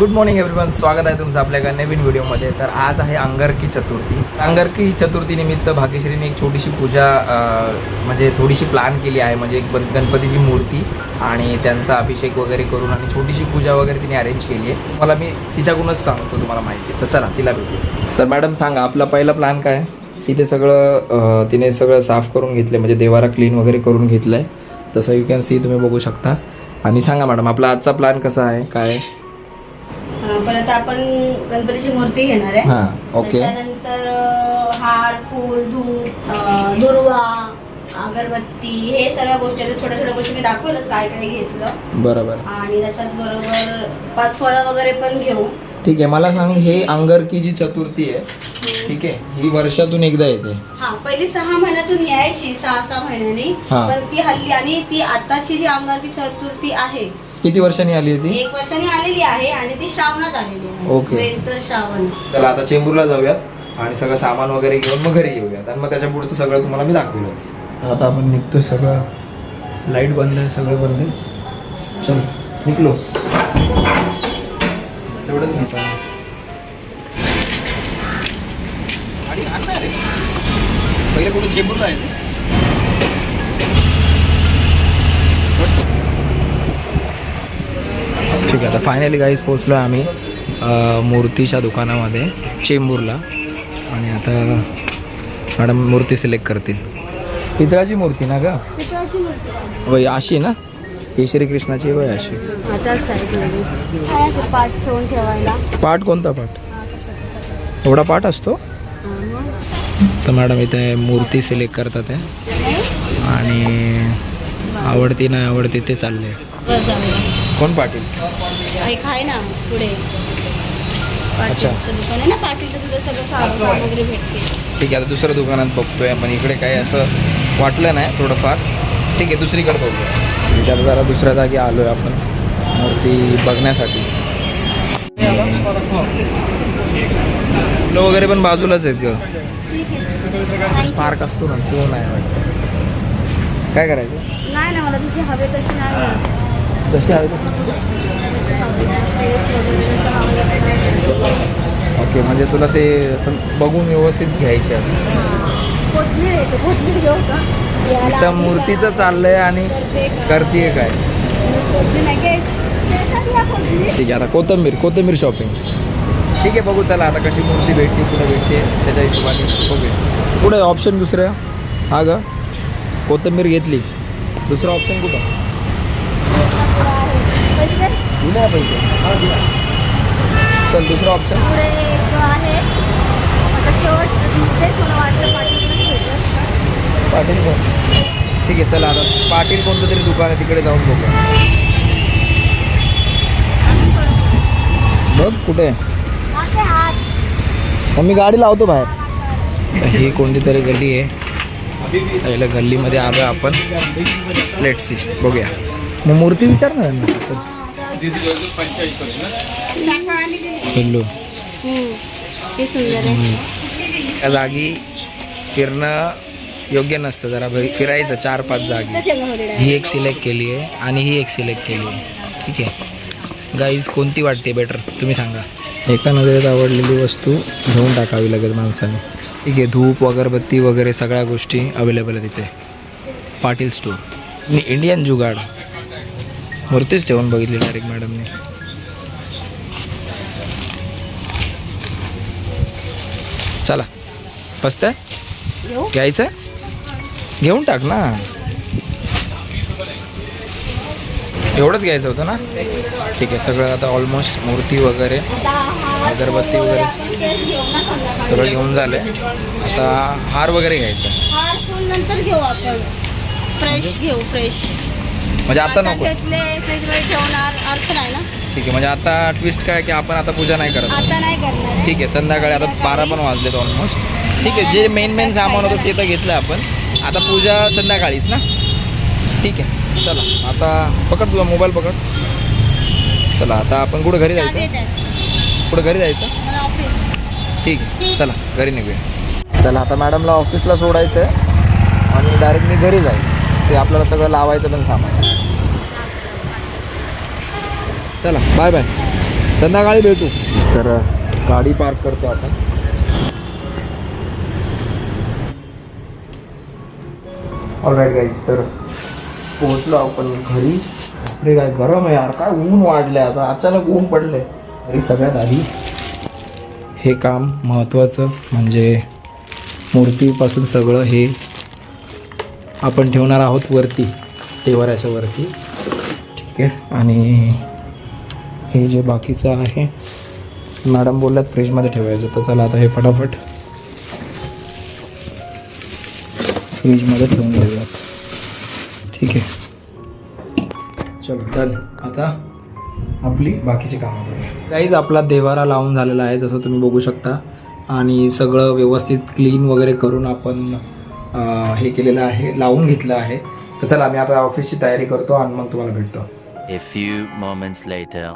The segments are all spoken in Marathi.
गुड मॉर्निंग एव्हरीवन स्वागत आहे तुमचं आपल्या एका नवीन व्हिडिओमध्ये. तर आज आहे अंगारकी चतुर्थी. अंगारकी चतुर्थीनिमित्त भाग्यश्रीने एक छोटीशी पूजा म्हणजे थोडीशी प्लॅन केली आहे. म्हणजे एक बन- गणपतीची मूर्ती आणि त्यांचा अभिषेक वगैरे करून आणि छोटीशी पूजा वगैरे तिने अरेंज केली आहे. मला मी तिच्याकडूनच सांगतो तुम्हाला माहिती. तर चला तिला भेटू तर मॅडम सांगा आपला पहिला प्लॅन काय तिथे सगळं तिने सगळं साफ करून घेतलं म्हणजे देवारा क्लीन वगैरे करून घेतलं आहे तसं यू कॅन सी तुम्ही बघू शकता. आणि सांगा मॅडम आपला आजचा प्लॅन कसा आहे? काय आहे? परत आपण गणपतीची मूर्ती घेणार आहे. हां ओके. त्याच्यानंतर अं, हार फूल धूप अं, दुर्वा अगरबत्ती हे सर्व गोष्टी आता छोट्या छोट्या गोष्टी मी दाखवेलच काय काय घेतलं. बरोबर. आणि त्याच्याच बरोबर पाच फळं वगैरे पण घेऊ. ठीक आहे मला सांग हे अंगरकी जी चतुर्थी आहे ठीक आहे ही वर्षातून एकदा येते. हा पहिली सहा महिन्यातून यायची सहा सहा महिन्यांनी. हा. पण ती हल्ली आणि ती आताची जी अंगारकी चतुर्थी आहे किती वर्षांनी आली होती एक वर्षाने आलेली आहे आणि ती श्रावणात आलेली आहे. तर श्रावण. चला आता चेंबूरला जाऊयात आणि सगळं सामान वगैरे घेऊन मग घरी येऊयात. आणि मग त्याच्या पुढचं सगळं तुम्हाला मी दाखवलंच. आता आपण निघतोय सगळं. लाइट बंद आहे सगळं बंद. आहे चल निघलो. तेवढंच घेतो पहिले कुठे चेंबूरला जायचं? ठीक आहे आता फायनली गाईज पोचलो आहे आम्ही मूर्तीच्या दुकानामध्ये चेंबूरला. आणि आता मॅडम मूर्ती सिलेक्ट करतील. पितळाची मूर्ती ना का वय अशी ना? ही श्रीकृष्णाची वय अशी. पाठ कोणता पाठ? एवढा पाठ असतो? तर मॅडम इथे मूर्ती सिलेक्ट करतात आहे आणि आवडती नाही आवडती ते चालले कोण पाटील? एक आहे ना पुढे. अच्छा. पाटीलचं दुकान आहे ना पाटीलचं तिथे सगळं सा- सामग्री भेटते. ठीक आहे आता दुसऱ्या दुकानात बघतोय पण इकडे काही असं वाटलं नाही थोडंफार. ठीक आहे दुसरीकडे बघूया. इथे आता जरा दुसऱ्या जागी आलो आहे आपण. मूर्ती बघण्यासाठी. फुलं वगैरे पण बाजूलाच आहेत ग. पार्क असतो ना तो नाही वाटतं. काय करायचं? नाही ना मला जशी हवे तशी नाही. मिळत. जशी हवी तशी? Face वगैरे जसं हवं तसं नाही. ओके म्हणजे तुला ते असं बघून व्यवस्थित घ्यायचे असं. कोथमीर येते कोथमीर घेऊ का याला इथं आम्ही मूर्तीचं चाललंय आणि करते का? करतीये काय? कोथमीर नाही घ्यायची. देतात या कोथमीर. ठीक आहे आता कोथंबीर कोथंबीर शॉपिंग ठीक आहे बघू चला आता कशी मूर्ती भेटते कुठं भेटते त्याच्या हिशोबाने बघूया. पुढे ऑप्शन दुसरं हा ग. कोथंबीर घेतली. दुसरं ऑप्शन कुठं. दिले पैसे हा दिला. चल दुसरं ऑप्शन. पाटील कोण? ठीक आहे चला आता. पाटील कोणतं तरी दुकान आहे तिकडे जाऊन बघूया. बघ कुठे. मग मी गाडी लावतो बाहेर. ही कोणती तरी गल्ली आहे. पहिल्या गल्लीमध्ये आलो आपण. लेट सी बघूया. मग मूर्ती विचार ना आहे. त्या जागी फिरणं योग्य नसतं. जरा भरी- फिरायचं चार पाच जागी. ही एक सिलेक्ट केली आहे आणि ही एक सिलेक्ट केली आहे. ठीक आहे. गाईज कोणती वाटते बेटर तुम्ही सांगा. एका नजरेत आवडलेली वस्तू घेऊन टाकावी लागेल माणसाने. ठीक आहे धूप अगरबत्ती वगैरे सगळ्या गोष्टी अवेलेबल आहेत इथे. पाटील स्टोर आणि इंडियन जुगाड. मूर्तीच ठेवून बघितली डायरेक्ट मॅडमने चला घेऊ? घ्यायचं घेऊन टाक ना. एवढंच घ्यायचं होतं ना? ठीक आहे सगळं आता ऑलमोस्ट मूर्ती वगैरे अगरबत्ती वगैरे. सगळं घेऊन झालं आता हार वगैरे घ्यायचा. नंतर घेऊ आपण. फ्रेश घेऊ फ्रेश म्हणजे आता नको. घेतले फ्रीजमध्ये ठेवणार अर्थ नाही ना? ठीक आहे म्हणजे आता ट्विस्ट काय की आपण आता पूजा नाही करत? आता नाही करणार. ठीक आहे संध्याकाळी आता बारा पण वाजलेत ऑलमोस्ट ठीक आहे जे मेन मेन सामान होतं ते तर घेतलं आपण. आता पूजा संध्याकाळीच ना? ठीक आहे. चला आता पकड तुझा मोबाईल पकड. चला आता आपण कुठं घरी जायचं? कुठं घरी जायचं? ठीक आहे चला घरी निघूया. चला आता मॅडमला ऑफिसला सोडायचं आहे आणि डायरेक्ट मी घरी जाईल. ते आपल्याला सगळं लावायचं पण सामान. चला बाय बाय संध्याकाळी भेटू. तर गाडी पार्क करतो आपण. ऑलराईट गाईज तर पोहोचलो आपण घरी. बापरे काय गरम आहे यार. काय ऊन वाढलंय आता. अचानक ऊन पडलंय. घरी सगळ्यात आधी हे काम महत्त्वाचं म्हणजे मूर्तीपासून सगळं हे आपण ठेवणार आहोत वरती देवाऱ्याच्या वरती. ठीक आहे. आणि हे जे बाकीचं आहे मॅडम बोलल्यात फ्रीजमध्ये ठेवायचं. तर चला आता हे फटाफट फ्रीजमध्ये ठेवून घेऊयात. ठीक आहे. चलो डन आता आपली बाकीची कामं करूया. काहीच आपला देवारा लावून झालेला आहे जसं तुम्ही बघू शकता. आणि सगळं व्यवस्थित क्लीन वगैरे करून आपण हे केलेलं आहे लावून घेतलं आहे. तर चला मी आता ऑफिसची तयारी करतो आणि मग तुम्हाला भेटतो. A few moments later.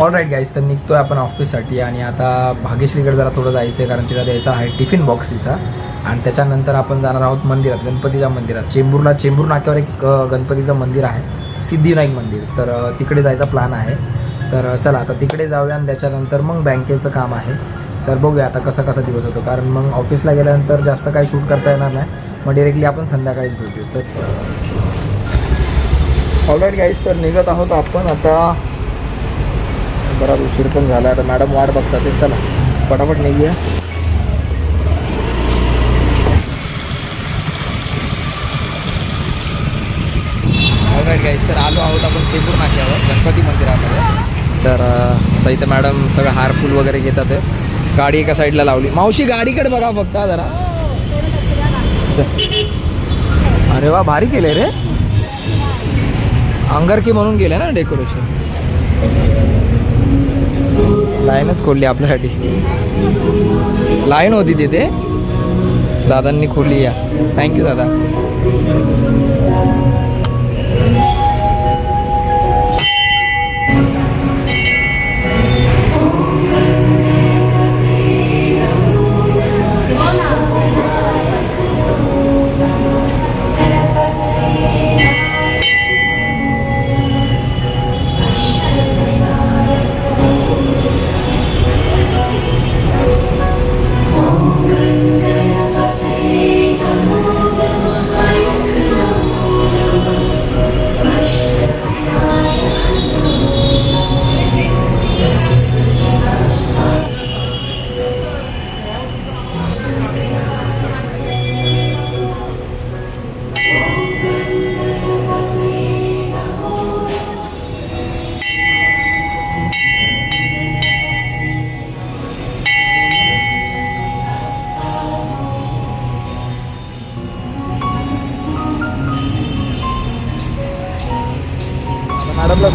All right guys तर निघतोय आपण ऑफिससाठी आणि आता भाग्यश्रीकडे जरा थोडं जायचं आहे कारण तिला द्यायचा आहे टिफिन बॉक्स तिचा. आणि त्याच्यानंतर आपण जाणार आहोत मंदिरात गणपतीच्या मंदिरात. चेंबूरला चेंबूर नाक्यावर एक गणपतीचं मंदिर आहे सिद्धिविनायक मंदिर. तर तिकडे जायचा प्लॅन आहे. तर चला आता तिकडे जाऊया आणि त्याच्यानंतर मग बँकेचं काम आहे. तर बघूया आता कसा कसा दिवस होतो. कारण मग ऑफिसला गेल्यानंतर जास्त काही शूट करता येणार नाही. मग डिरेक्टली आपण संध्याकाळीच भेटू. तर ऑलराईट गाईज तर निघत आहोत आपण. आता बराच उशीर पण झाला. आता मॅडम वाट बघतात ते चला पटापट निघूया. ऑलराईट गाईज तर आलो आहोत आपण चेंबूर नाक्यावर गणपती मंदिरामध्ये. तर आता इथं मॅडम सगळं हार फुल वगैरे घेतात गाडी एका साईडला लावली. मावशी गाडीकडे बघा फक्त जरा. चल. अरे वा भारी केले रे. अंगारकी म्हणून गेलं ना डेकोरेशन? लाईनच खोलली आपल्यासाठी. लाईन होती तिथे. दादांनी खोलली या. थँक्यू दादा.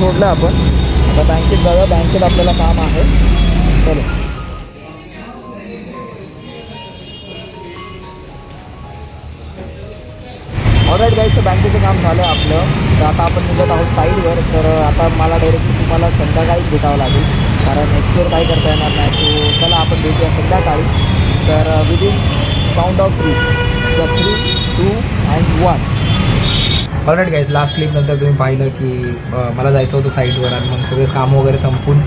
सोडलं आपण. आता बँकेत जाऊया बँकेत आपल्याला काम आहे. चलो. ऑलराईट गाईज तर बँकेचं काम झालं आपलं. तर आता आपण निघत आहोत साईडवर तर आता मला डायरेक्ट तुम्हाला संध्याकाळीच भेटावं लागेल. कारण एक्सप्लोअर काही करता येणार नाही सो चला आपण भेटूया संध्याकाळी. तर within count of three three two and one already guys last clip नंतर तुम्ही पाहिलं की मला जायचं होतं साईटवर आणि मग सगळे कामं वगैरे संपून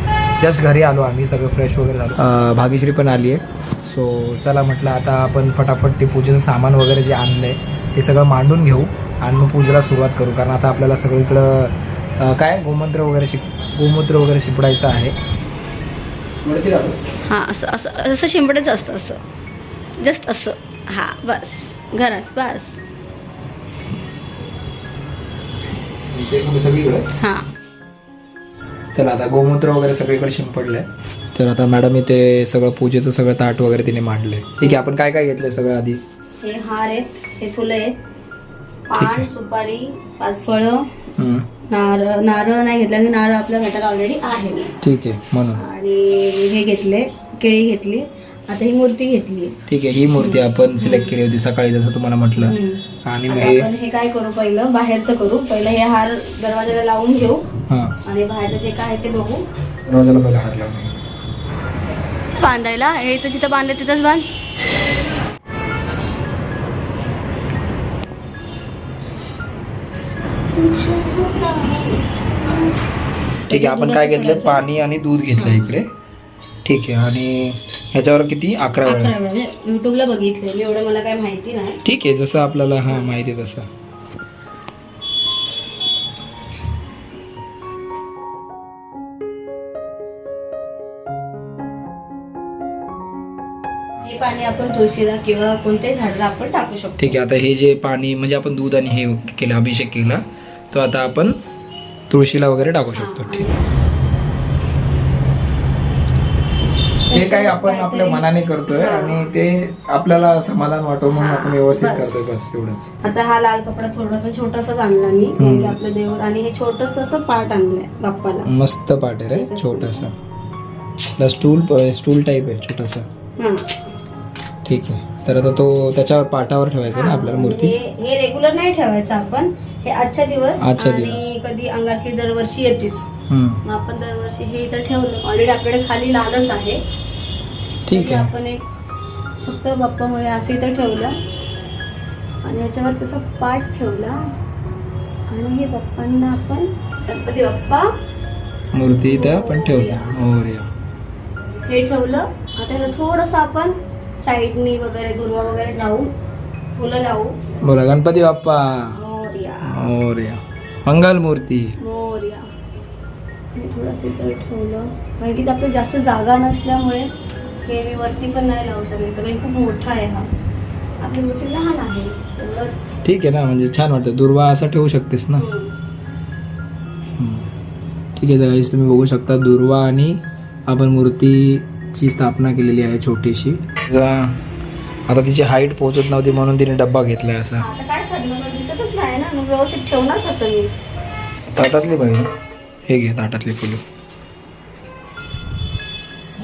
जस्ट घरी आलो आम्ही सगळं फ्रेश वगैरे झालो. अ, भाग्यश्री पण आली आहे. सो चला म्हटलं आता आपण फटाफट ते पूजेचं सामान वगैरे जे आणलं आहे ते सगळं मांडून घेऊ आणि मग पूजेला सुरुवात करू. कारण आता आपल्याला सगळीकडं अ, काय गोमंत्र वगैरे शिक गोमूत्र वगैरे शिपडायचं आहे. हां असं असं असं शिंपडायचं असतं असं. जस्ट असं. हां बस. घरात बस. ते कुठे सगळीकडे. हां. चला आता गोमूत्र वगैरे सगळीकडे शिंपडलंय. तर आता मॅडम इथे सगळं पूजेचं सगळं ताट वगैरे तिने मांडलंय. ठीक आहे आपण काय काय घेतलंय सगळं आधी? हे हार आहेत हे फुलं आहेत. पान सुपारी पाच फळं. हम्म, नारळ नारळ नाही घेतला की नारळ आपल्या घटात ऑलरेडी आहे. ठीक आहे म्हणून. आणि हे घेतले केळी घेतली. आता ही मूर्ती घेतली. ठीक आहे ही मूर्ती आपण सिलेक्ट केली होती सकाळी जसं तुम्हाला म्हटलं. आणि मग हे आपण हे काय करू पहिलं? बाहेरचं करू. पहिलं हे हार दरवाजाला लावून घेऊ. हां. आणि बाहेरचं जे काय आहे ते बघू. रोजाला पहिला हार लावून बांधायला? हे तर जिथं बांधलं तिथंच बांध. ठीक आहे आपण काय घेतलं? पाणी आणि दूध घेतलं इकडे. ठीक आहे. आणि ह्याच्यावर किती? अकरा वेळा. अकरा वेळा. युट्यूबला बघितलेली एवढं मला काय माहिती नाही. ठीक आहे जसं आपल्याला हा माहिती आहे तसं. हे पाणी आपण तुळशीला किंवा कोणत्याही झाडाला आपण टाकू शकतो. ठीक आहे आता हे जे पाणी म्हणजे आपण दूध आणि हे केलं अभिषेक केला तो आता आपण तुळशीला वगैरे टाकू शकतो. ठीक. ते काय आपण आपल्या मनाने करतोय आणि ते आपल्याला समाधान वाटव म्हणून आपण व्यवस्थित. करतोय बस एवढंच. आता हा लाल कपडा थोडासा छोटासाच आणला मी कारण की आपलं देवर आणि हे छोटस असं पाट आणलंय बाप्पाला. मस्त पाट आहे रे छोटासा. स्टूल स्टूल टाईप आहे छोटासा. हा. ठीक आहे. तर आता तो त्याच्यावर पाटावर ठेवायचा ना आपल्याला मूर्ती? हे हे रेग्युलर नाही ठेवायचं आपण. हे आजच्या दिवस आजच्या आणि कधी अंगारकी दरवर्षी येतेच. हम्म. मग आपण दरवर्षी हे इथं ठेवलं. ऑलरेडी आपल्याकडे खाली लालच आहे. ठीक तरी आहे. आपण एक फक्त बाप्पामुळे असं इथं ठेवलं. आणि याच्यावर तसा पाठ ठेवला. आणि हे बाप्पांना आपण गणपती बाप्पा मूर्ती इथं आपण ठेवल्या. मोरया हे ठेवलं. आता याला थोडंसं आपण साईडनी वगैरे दुर्वा वगैरे लावू. फुलं लावू. बोला गणपती बाप्पा. मोर्या. मोरया. मंगल मूर्ती. मोर्या. आणि थोडंसं इथं ठेवलं. कारण की आपलं जास्त जागा नसल्यामुळे हे मी वरती पण नाही लावू शकत कारण खूप मोठा आहे हा. आपली मूर्ती लहान आहे एवढंच. ठीक आहे ना म्हणजे छान वाटतं दुर्वा असं ठेवू शकतेस ना. ठीक आहे गाईस तुम्ही बघू शकता दुर्वा आणि आपण मूर्तीची स्थापना केलेली आहे छोटीशी. आता तिची हाईट पोहोचत नव्हती म्हणून तिने डब्बा घेतलाय असा. दिसतच नाही ना व्यवस्थित ठेवणार कसं मी? ताटातली बाई. हे घे ताटातली फुलं.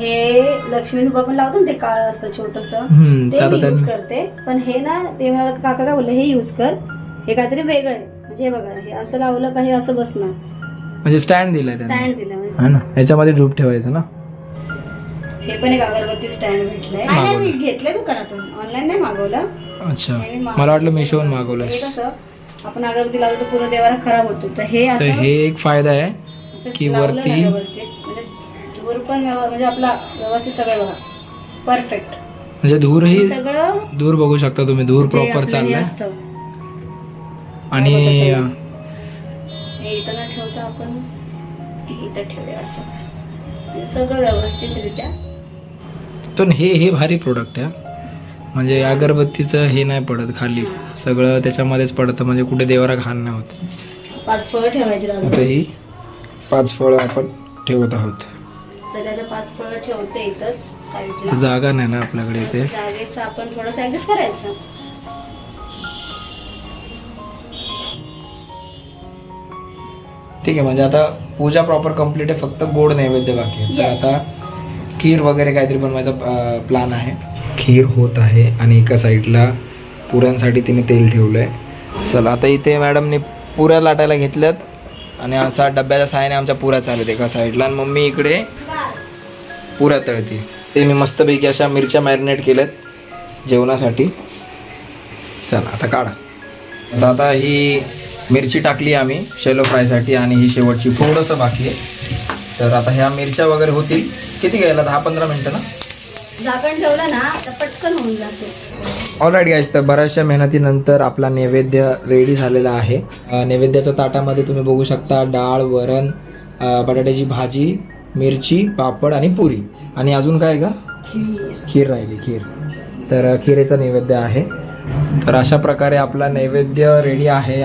हे लक्ष्मी धूप आपण लावतो ना ते काळं असतं छोटस. हम्म, ते मी यूज करते. पण हे ना ते मला काका काय बोलले हे यूज कर. हे काहीतरी वेगळं आहे. म्हणजे हे बघा हे असं लावलं का हे असं बसणार. म्हणजे स्टँड दिलाय त्याने. स्टँड दिलं म्हणजे. हा ना ह्याच्यामध्ये धूप ठेवायचं ना. हे पण एक अगरबत्ती स्टँड भेटलंय. नाही, नाही, मी घेतलंय दुकानातून. ऑनलाईन नाही मागवलं. अच्छा. हे मी मला वाटलं मागवलं. मिशोवरून मागवलंय. हे कसं आपण अगरबत्ती लावतो तर पूर्ण देवारा खराब होतो. तर हे तर असं हे एक फायदा आहे असं की लावलं वरती- व्यवस्थित. धूर पण व्यव- म्हणजे आपला व्यवस्थित सगळं बघा. परफेक्ट म्हणजे धूरही सगळं दूर बघू शकता तुम्ही दूर जे प्रॉपर आपलं हे चाललाय. असतं. आणि हे इथं न ठेवता आपण. इथं ठेवूया असं. म्हणजे सगळं व्यवस्थितरित्या. पण हे हे भारी प्रोडक्ट आहे. म्हणजे अगरबत्तीचं हे नाही पडत खाली. सगळं त्याच्यामध्येच पडतं म्हणजे कुठे देवारा घाण नाही होत. पाच फळं ठेवायची ही पाच फळं आपण ठेवत आहोत. सगळ्या पाच फळं ठेवते इथंच तर साईडला जागा नाही ना आपल्याकडे इथे. जागेचं आपण थोडंसं ऍडजस्ट करायचं. ठीक आहे म्हणजे आता पूजा प्रॉपर कंप्लीट आहे फक्त गोड नैवेद्य बाकी आहे. तर Yes. आता खीर वगैरे काहीतरी बनवायचा प्लान आहे. खीर होत आहे आणि एका साईडला पुऱ्यांसाठी तिने तेल ठेवलंय. चला आता इथे मॅडमने पुऱ्या लाटायला घेतल्यात. आणि असा डब्याच्या सहाय्याने आमच्या पुऱ्या चालत एका साईडला आणि मम्मी इकडे पुऱ्या तळते ते. मी मस्तपैकी अशा मिरच्या मॅरिनेट केल्यात जेवणासाठी. चला आता काढा. आता आता ही मिरची टाकली आम्ही शेलो फ्रायसाठी आणि ही शेवटची थोडंसं बाकी आहे. तर आता ह्या मिरच्या वगैरे होतील. किती घ्यायला? दहा पंधरा मिनटं ना? झाकण ठेवलं ना तर पटकन होऊन जाते. ऑलराईट गाईज तर बऱ्याचशा मेहनतीनंतर आपला नैवेद्य रेडी झालेला आहे. नैवेद्याच्या ताटामध्ये तुम्ही बघू शकता डाळ वरण बटाट्याची भाजी मिरची पापड आणि पुरी. आणि अजून काय का? खीर राहिली खीर. तर अं, खिरेचा नैवेद्य आहे. तर अशा प्रकारे आपला नैवेद्य रेडी आहे.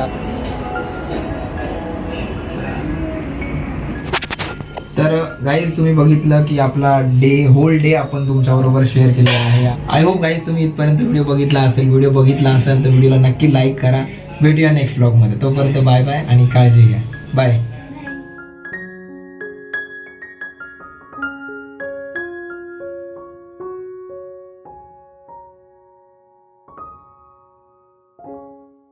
तर गाईज तुम्ही बघितलं की आपला डे होल डे आपण तुमच्याबरोबर शेअर केलेला आहे. आय होप गाईज तुम्ही इथपर्यंत व्हिडिओ बघितला असेल व्हिडिओ बघितला असेल तर व्हिडिओला नक्की लाईक करा. भेटूया नेक्स्ट ब्लॉगमध्ये तोपर्यंत बाय बाय आणि काळजी घ्या. बाय